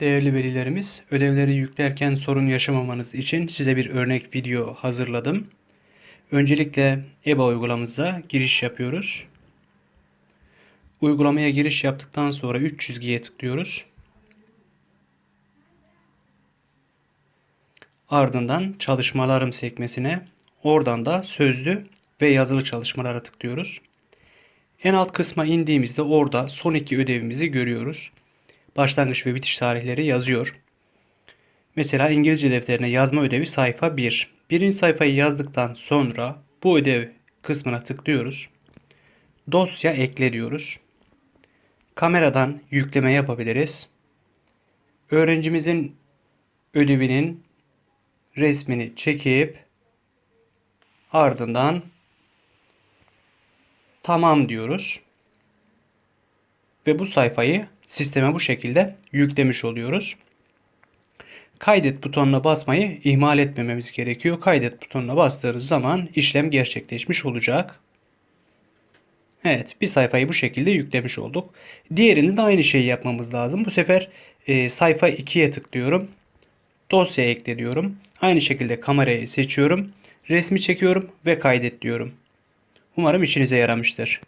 Değerli velilerimiz, ödevleri yüklerken sorun yaşamamanız için size bir örnek video hazırladım. Öncelikle EBA uygulamamıza giriş yapıyoruz. Uygulamaya giriş yaptıktan sonra 3 çizgiye tıklıyoruz. Ardından çalışmalarım sekmesine, oradan da sözlü ve yazılı çalışmalara tıklıyoruz. En alt kısma indiğimizde orada son iki ödevimizi görüyoruz. Başlangıç ve bitiş tarihleri yazıyor. Mesela İngilizce defterine yazma ödevi sayfa 1. Birinci sayfayı yazdıktan sonra bu ödev kısmına tıklıyoruz. Dosya ekle diyoruz. Kameradan yükleme yapabiliriz. Öğrencimizin ödevinin resmini çekip ardından tamam diyoruz. Ve bu sayfayı sisteme bu şekilde yüklemiş oluyoruz. Kaydet butonuna basmayı ihmal etmememiz gerekiyor. Kaydet butonuna bastığınız zaman işlem gerçekleşmiş olacak. Evet bir sayfayı bu şekilde yüklemiş olduk. Diğerini de aynı şeyi yapmamız lazım. Bu sefer e, sayfa 2'ye tıklıyorum. Dosya ekle diyorum. Aynı şekilde kamerayı seçiyorum. Resmi çekiyorum ve kaydet diyorum. Umarım işinize yaramıştır.